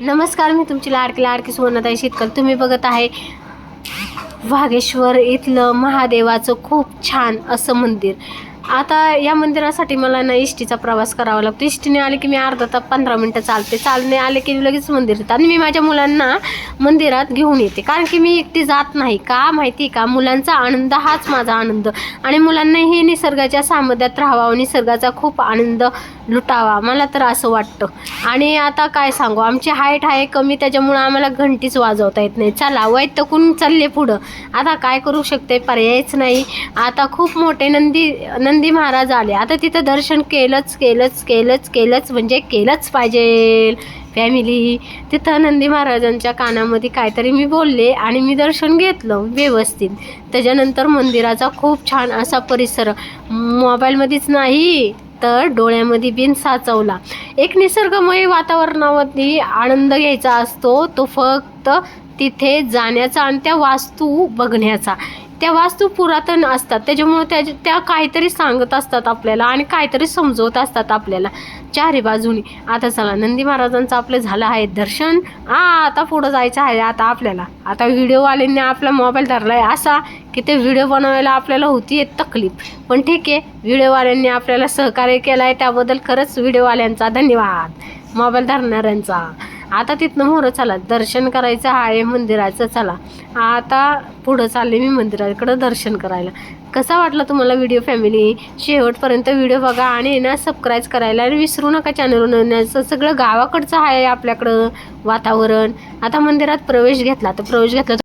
नमस्कार मी तुमची लाडकी लाडकी सुवर्णताई शेतकर तुम्ही बघत आहे वाघेश्वर इथलं महादेवाचं खूप छान असं मंदिर. आता या मंदिरासाठी मला ना इष्टीचा प्रवास करावा लागतो. इष्टीने आले की मी अर्धा तास पंधरा मिनटं चालते. चालणे आले की लगेच मंदिर येतं. आणि मी माझ्या मुलांना मंदिरात घेऊन येते. कारण की मी एकटी जात नाही. का माहिती का? मुलांचा आनंद हाच माझा आनंद. आणि मुलांनाही निसर्गाच्या सामध्यात राहावा निसर्गाचा खूप आनंद लुटावा. मला तर असं वाटतं. आणि आता काय सांगू? आमची हाईट आहे कमी. त्याच्यामुळं आम्हाला घंटीच वाजवता येत नाही. चला वैतकून चालले पुढं. आता काय करू शकते? पर्यायच नाही. आता खूप मोठे नंदी नंदी महाराज आले. आता तिथं दर्शन केलंच केलंच केलंच केलंच म्हणजे केलंच पाहिजे फॅमिली तिथं नंदी महाराजांच्या कानामध्ये काहीतरी मी बोलले आणि मी दर्शन घेतलं व्यवस्थित. त्याच्यानंतर मंदिराचा खूप छान असा परिसर. मोबाईलमध्येच नाही तर डोळ्यामध्ये बिन साचवला. एक निसर्गमय वातावरणामध्ये आनंद घ्यायचा असतो तो फक्त तिथे जाण्याचा आणि त्या वास्तू बघण्याचा. त्या वास्तू पुरातन असतात. त्याच्यामुळे त्या त्या काहीतरी सांगत असतात आपल्याला आणि काहीतरी समजवत असतात आपल्याला. चारी बाजूनी. आता चला नंदी महाराजांचं आपलं झालं आहे दर्शन. आ आता पुढं जायचं आहे आता आपल्याला. आता व्हिडिओवाल्यांनी आपला मोबाईल धरला आहे असा की ते व्हिडिओ बनवायला आपल्याला होती आहे तकलीफ. पण ठीक आहे व्हिडिओवाल्यांनी आपल्याला सहकार्य केलं आहे त्याबद्दल खरंच व्हिडिओवाल्यांचा धन्यवाद. मोबाईल धरणाऱ्यांचा. आता तिथनं मोहरं चला दर्शन करायचं आहे मंदिराचं चला. आता पुढं चालले मी मंदिराकडं दर्शन करायला. कसा वाटला तुम्हाला व्हिडिओ फॅमिली शेवटपर्यंत व्हिडिओ बघा आणि ना सबस्क्राईब करायला आणि विसरू नका चॅनलवर येण्याचं सगळं गावाकडचं आहे आपल्याकडं वातावरण. आता मंदिरात प्रवेश घेतला तर प्रवेश घेतला